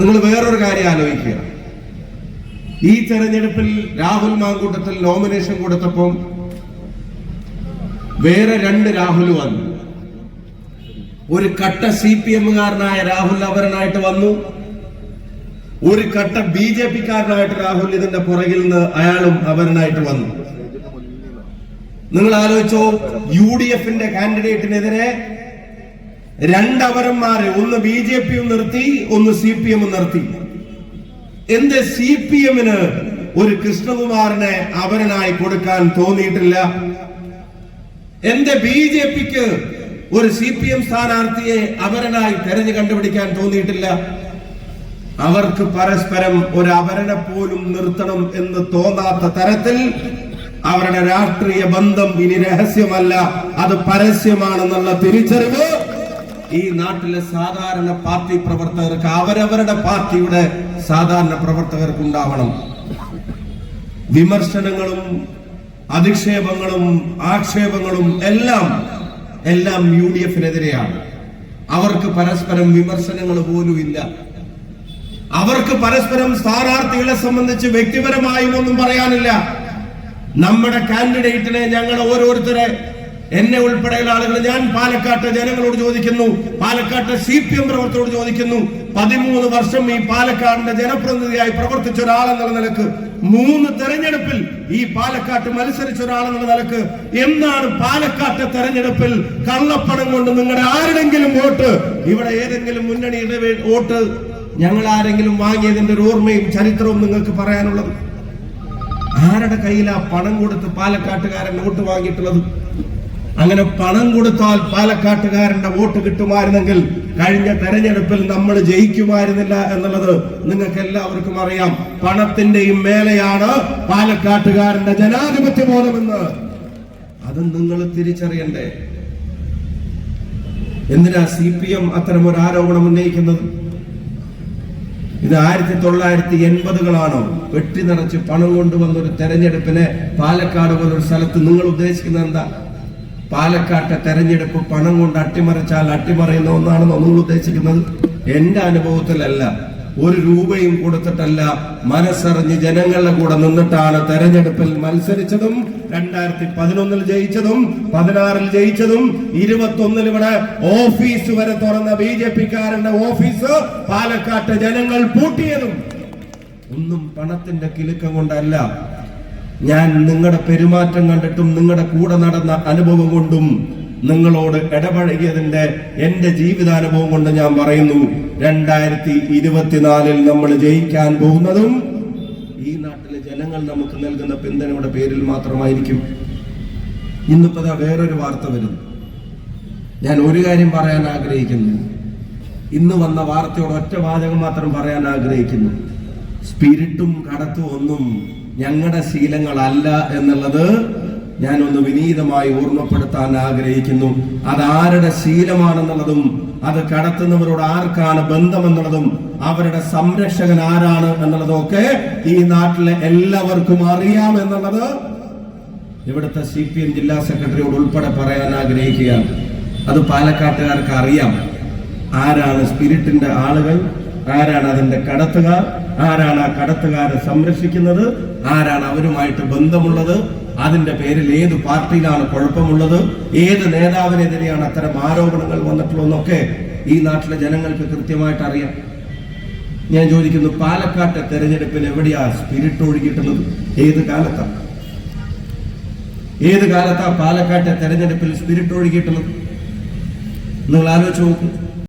നിങ്ങൾ വേറൊരു കാര്യം ആലോചിക്കുക ഈ തെരഞ്ഞെടുപ്പിൽ രാഹുൽ മാങ്കൂട്ടത്തിൽ നോമിനേഷൻ കൊടുത്തപ്പോൾ വേറെ രണ്ട് രാഹുൽ വന്നു. ഒരു കട്ട സി പി എമ്മുകാരനായ രാഹുൽ അവരനായിട്ട് വന്നു. ഒരു കട്ട ബി ജെ പിക്കാരനായിട്ട് രാഹുൽ ഇതിന്റെ പുറകിൽ നിന്ന് അയാളും അവരനായിട്ട് വന്നു. നിങ്ങൾ ആലോചിച്ചോ യു ഡി എഫിന്റെ കാൻഡിഡേറ്റിനെതിരെ രണ്ടവരന്മാരെ ഒന്ന് ബി ജെ പി നിർത്തി ഒന്ന് സി പി എമ്മും നിർത്തി. എന്ത് സി പി എമ്മിന് ഒരു കൃഷ്ണകുമാറിനെ അവരനായി കൊടുക്കാൻ തോന്നിയിട്ടില്ല? എന്റെ ബി ജെ പിക്ക് ഒരു സി പി എം സ്ഥാനാർത്ഥിയെ അവരനായി തെരഞ്ഞു കണ്ടുപിടിക്കാൻ തോന്നിയിട്ടില്ല? അവർക്ക് പരസ്പരം ഒരു അവരനെ പോലും നിർത്തണം എന്ന് തോന്നാത്ത തരത്തിൽ അവരുടെ രാഷ്ട്രീയ ബന്ധം ഇനി രഹസ്യമല്ല. അത് പരസ്യമാണെന്നുള്ള തിരിച്ചറിവ് ഈ നാട്ടിലെ സാധാരണ പാർട്ടി പ്രവർത്തകർക്ക് അവരവരുടെ പാർട്ടിയുടെ സാധാരണ പ്രവർത്തകർക്ക് ഉണ്ടാവണം വിമർശനങ്ങളും അധിക്ഷേപങ്ങളും ആക്ഷേപങ്ങളും എല്ലാം എല്ലാം യു ഡി എഫിനെതിരെയാണ് അവർക്ക് പരസ്പരം വിമർശനങ്ങൾ പോലും ഇല്ല. അവർക്ക് പരസ്പരം സ്ഥാനാർത്ഥികളെ സംബന്ധിച്ച് വ്യക്തിപരമായും ഒന്നും പറയാനില്ല. നമ്മുടെ കാൻഡിഡേറ്റിനെ ഞങ്ങൾ ഓരോരുത്തരെ എന്നെ ഉൾപ്പെടെയുള്ള ആളുകൾ ഞാൻ പാലക്കാട്ടെ ജനങ്ങളോട് ചോദിക്കുന്നു. പാലക്കാട്ടെ സി പി എം പ്രവർത്തകരോട് ചോദിക്കുന്നു. പതിമൂന്ന് വർഷം ഈ പാലക്കാടിന്റെ ജനപ്രതിനിധിയായി പ്രവർത്തിച്ച ഒരാളെന്നുള്ള നിലയ്ക്ക് മൂന്ന് തെരഞ്ഞെടുപ്പിൽ ഈ പാലക്കാട്ട് മത്സരിച്ച ഒരാളെന്നുള്ള നിലയ്ക്ക് എന്താണ് പാലക്കാട്ടെ തെരഞ്ഞെടുപ്പിൽ കള്ളപ്പണം കൊണ്ട് നിങ്ങളുടെ ആരുടെങ്കിലും വോട്ട്? ഇവിടെ ഏതെങ്കിലും മുന്നണി വോട്ട് ഞങ്ങൾ ആരെങ്കിലും വാങ്ങിയതിന്റെ ഒരു ഓർമ്മയും ചരിത്രവും നിങ്ങൾക്ക് പറയാനുള്ളത്? ആരുടെ കയ്യിൽ ആ പണം കൊടുത്ത് പാലക്കാട്ടുകാരൻ വോട്ട് വാങ്ങിയിട്ടുള്ളത്? അങ്ങനെ പണം കൊടുത്താൽ പാലക്കാട്ടുകാരന്റെ വോട്ട് കിട്ടുമായിരുന്നെങ്കിൽ കഴിഞ്ഞ തെരഞ്ഞെടുപ്പിൽ നമ്മൾ ജയിക്കുമായിരുന്നില്ല എന്നുള്ളത് നിങ്ങൾക്ക് എല്ലാവർക്കും അറിയാം. പണത്തിന്റെയും മേലെയാണ് പാലക്കാട്ടുകാരന്റെ ജനാധിപത്യ ബോധമെന്ന്. അത് നിങ്ങൾ തിരിച്ചറിയണ്ടേ? എന്തിനാ സി പി എം അത്തരം ഒരു ആരോപണം ഉന്നയിക്കുന്നത്? ഇത് ആയിരത്തി തൊള്ളായിരത്തി എൺപതുകളാണോ വെട്ടി നിറച്ച് പണം കൊണ്ടുവന്ന ഒരു തെരഞ്ഞെടുപ്പിനെ പാലക്കാട് പോലൊരു സ്ഥലത്ത് നിങ്ങൾ ഉദ്ദേശിക്കുന്നത് എന്താ? പാലക്കാട്ടെ തെരഞ്ഞെടുപ്പ് പണം കൊണ്ട് അട്ടിമറിച്ചാൽ അട്ടിമറിയുന്ന ഒന്നാണെന്നോ നിങ്ങൾ ഉദ്ദേശിക്കുന്നത്? എന്റെ അനുഭവത്തിലല്ല. ഒരു രൂപയും കൊടുത്തിട്ടല്ല. മനസ്സറിഞ്ഞ് ജനങ്ങളുടെ കൂടെ നിന്നിട്ടാണ് തെരഞ്ഞെടുപ്പിൽ മത്സരിച്ചതും രണ്ടായിരത്തി പതിനൊന്നിൽ ജയിച്ചതും പതിനാറിൽ ജയിച്ചതും ഇരുപത്തൊന്നിൽ ഇവിടെ ഓഫീസ് വരെ തുറന്ന ബി ജെ പിക്കാരന്റെ ഓഫീസ് പാലക്കാട്ട് ജനങ്ങൾ പൂട്ടിയതും. ഒന്നും പണത്തിന്റെ കിലുക്കം കൊണ്ടല്ല. ഞാൻ നിങ്ങളുടെ പെരുമാറ്റം കണ്ടിട്ടും നിങ്ങളുടെ കൂടെ നടന്ന അനുഭവം കൊണ്ടും നിങ്ങളോട് ഇടപഴകിയതിന്റെ എന്റെ ജീവിതാനുഭവം കൊണ്ട് ഞാൻ പറയുന്നു രണ്ടായിരത്തി ഇരുപത്തിനാലിൽ നമ്മൾ ജയിക്കാൻ പോകുന്നതും ഈ നാട്ടിലെ ജനങ്ങൾ നമുക്ക് നൽകുന്ന പിന്തുണയുടെ പേരിൽ മാത്രമായിരിക്കും. ഇന്നിപ്പോ ഇതാ വേറൊരു വാർത്ത വരുന്നു. ഞാൻ ഒരു കാര്യം പറയാൻ ആഗ്രഹിക്കുന്നു. ഇന്ന് വന്ന വാർത്തയോട് ഒറ്റ വാചകം മാത്രം പറയാൻ ആഗ്രഹിക്കുന്നു. സ്പിരിറ്റും കടത്തും ഒന്നും ഞങ്ങളുടെ ശീലങ്ങളല്ല എന്നുള്ളത് ഞാനൊന്ന് വിനീതമായി ഓർമ്മപ്പെടുത്താൻ ആഗ്രഹിക്കുന്നു. അത് ആരുടെ ശീലമാണെന്നുള്ളതും അത് കടത്തുന്നവരോട് ആർക്കാണ് ബന്ധമെന്നുള്ളതും അവരുടെ സംരക്ഷകൻ ആരാണ് എന്നുള്ളതൊക്കെ ഈ നാട്ടിലെ എല്ലാവർക്കും അറിയാം എന്നുള്ളത് ഇവിടുത്തെ സി പി എം ജില്ലാ സെക്രട്ടറിയോട് ഉൾപ്പെടെ പറയാൻ ആഗ്രഹിക്കുകയാണ്. അത് പാലക്കാട്ടുകാർക്ക് അറിയാം. ആരാണ് സ്പിരിറ്റിന്റെ ആളുകൾ? ആരാണ് അതിന്റെ കടത്തുകാർ? ആരാണ് ആ കടത്തുകാരെ സംരക്ഷിക്കുന്നത്? ആരാണ് അവരുമായിട്ട് ബന്ധമുള്ളത്? അതിന്റെ പേരിൽ ഏത് പാർട്ടിയിലാണ് കുഴപ്പമുള്ളത്? ഏത് നേതാവിനെതിരെയാണ് അത്തരം ആരോപണങ്ങൾ വന്നിട്ടുള്ളതെന്നൊക്കെ ഈ നാട്ടിലെ ജനങ്ങൾക്ക് കൃത്യമായിട്ട് അറിയാം. ഞാൻ ചോദിക്കുന്നു പാലക്കാട്ടെ തെരഞ്ഞെടുപ്പിൽ എവിടെയാ സ്പിരിറ്റ് ഒഴുകിയിട്ടുള്ളത്? ഏത് കാലത്താണ് ഏത് കാലത്താ പാലക്കാട്ടെ തെരഞ്ഞെടുപ്പിൽ സ്പിരിറ്റ് ഒഴുകിയിട്ടുള്ളത്? നിങ്ങൾ ആലോചിച്ച് നോക്കൂ.